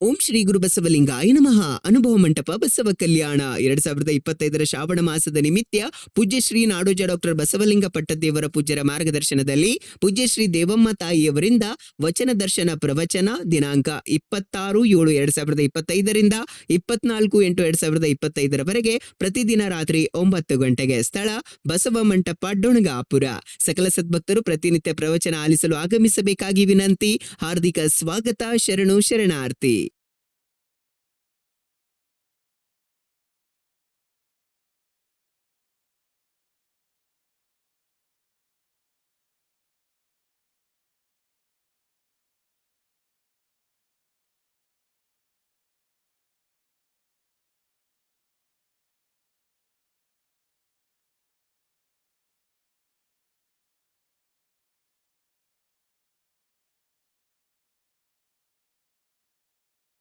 ಓಂ ಶ್ರೀ ಗುರು ಬಸವಲಿಂಗಾಯ ನಮಃ. ಅನುಭವ ಮಂಟಪ ಬಸವ ಕಲ್ಯಾಣ. ಎರಡ್ ಸಾವಿರದ ಇಪ್ಪತ್ತೈದರ ಶ್ರಾವಣ ಮಾಸದ ನಿಮಿತ್ತ ಪೂಜ್ಯ ಶ್ರೀ ನಾಡೋಜ ಡಾಕ್ಟರ್ ಬಸವಲಿಂಗ ಪಟ್ಟದೇವರ ಪೂಜ್ಯರ ಮಾರ್ಗದರ್ಶನದಲ್ಲಿ ಪೂಜ್ಯ ಶ್ರೀ ದೇವಮ್ಮ ತಾಯಿಯವರಿಂದ ವಚನ ದರ್ಶನ ಪ್ರವಚನ ದಿನಾಂಕ ಇಪ್ಪತ್ತಾರು ಏಳು ಎರಡ್ ಸಾವಿರದ ಇಪ್ಪತ್ತೈದರಿಂದ ಇಪ್ಪತ್ನಾಲ್ಕು ಎಂಟು ಎರಡ್ ಸಾವಿರದ ಇಪ್ಪತ್ತೈದರವರೆಗೆ ಪ್ರತಿದಿನ ರಾತ್ರಿ ಒಂಬತ್ತು ಗಂಟೆಗೆ ಸ್ಥಳ ಬಸವ ಮಂಟಪ ಡೊಣಗಾಪುರ. ಸಕಲ ಸದ್ಭಕ್ತರು ಪ್ರತಿನಿತ್ಯ ಪ್ರವಚನ ಆಲಿಸಲು ಆಗಮಿಸಬೇಕಾಗಿ ವಿನಂತಿ. ಹಾರ್ದಿಕ ಸ್ವಾಗತ, ಶರಣು, ಶರಣಾರ್ಥಿ.